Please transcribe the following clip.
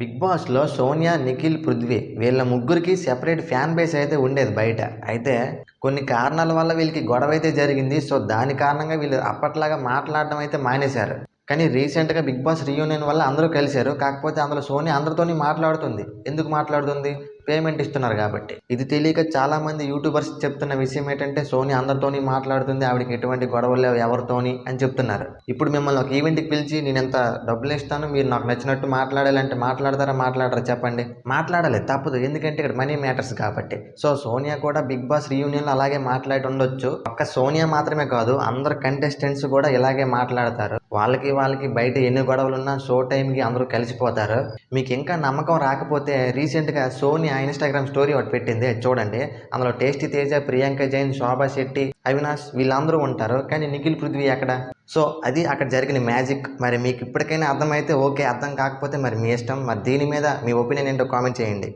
Big బాస్లో సోనియా నిఖిల్ పృథ్వీ వీళ్ళ ముగ్గురికి సెపరేట్ ఫ్యాన్ బేస్ అయితే ఉండేది బయట. అయితే కొన్ని కారణాల వల్ల వీళ్ళకి గొడవ అయితే జరిగింది. సో దాని కారణంగా వీళ్ళు అప్పట్లాగా మాట్లాడడం అయితే మానేశారు. కానీ రీసెంట్గా బిగ్ బాస్ రీయూనియన్ వల్ల అందరూ కలిశారు. కాకపోతే అందులో సోనియా అందరితోని మాట్లాడుతుంది. ఎందుకు మాట్లాడుతుంది? పేమెంట్ ఇస్తున్నారు కాబట్టి. ఇది తెలియక చాలా మంది యూట్యూబర్స్ చెప్తున్న విషయం ఏంటంటే సోనీ అందరితోని మాట్లాడుతుంది ఆవిడకి ఎటువంటి గొడవలు లేవు ఎవరితోని అని చెప్తున్నారు. ఇప్పుడు మిమ్మల్ని ఒక ఈవెంట్కి పిలిచి నేను ఎంత డబ్బులు ఇస్తాను మీరు నాకు నచ్చినట్టు మాట్లాడాలంటే మాట్లాడతారా మాట్లాడరా చెప్పండి. మాట్లాడాలి తప్పదు. ఎందుకంటే ఇక్కడ మనీ మ్యాటర్స్ కాబట్టి. సో సోనియా కూడా బిగ్ బాస్ రీయూనియన్లో అలాగే మాట్లాడి ఉండొచ్చు. ఒక్క సోనియా మాత్రమే కాదు అందరు కంటెస్టెంట్స్ కూడా ఇలాగే మాట్లాడతారు. వాళ్ళకి వాళ్ళకి బయట ఎన్ని గొడవలు ఉన్నా షో టైంకి అందరూ కలిసిపోతారు. మీకు ఇంకా నమ్మకం రాకపోతే రీసెంట్గా సోనియా ఇన్స్టాగ్రామ్ స్టోరీ ఒకటి పెట్టింది చూడండి. అందులో టేస్టీ తేజ ప్రియాంక జైన్ శోభా శెట్టి అవినాష్ వీళ్ళందరూ ఉంటారు. కానీ నిఖిల్ పృథ్వీ ఎక్కడ? సో అది అక్కడ జరిగిన మ్యాజిక్. మరి మీకు ఇప్పటికైనా అర్థమైతే ఓకే అర్థం కాకపోతే మరి మీ ఇష్టం. మరి దీని మీద మీ ఒపీనియన్ ఏంటో కామెంట్ చేయండి.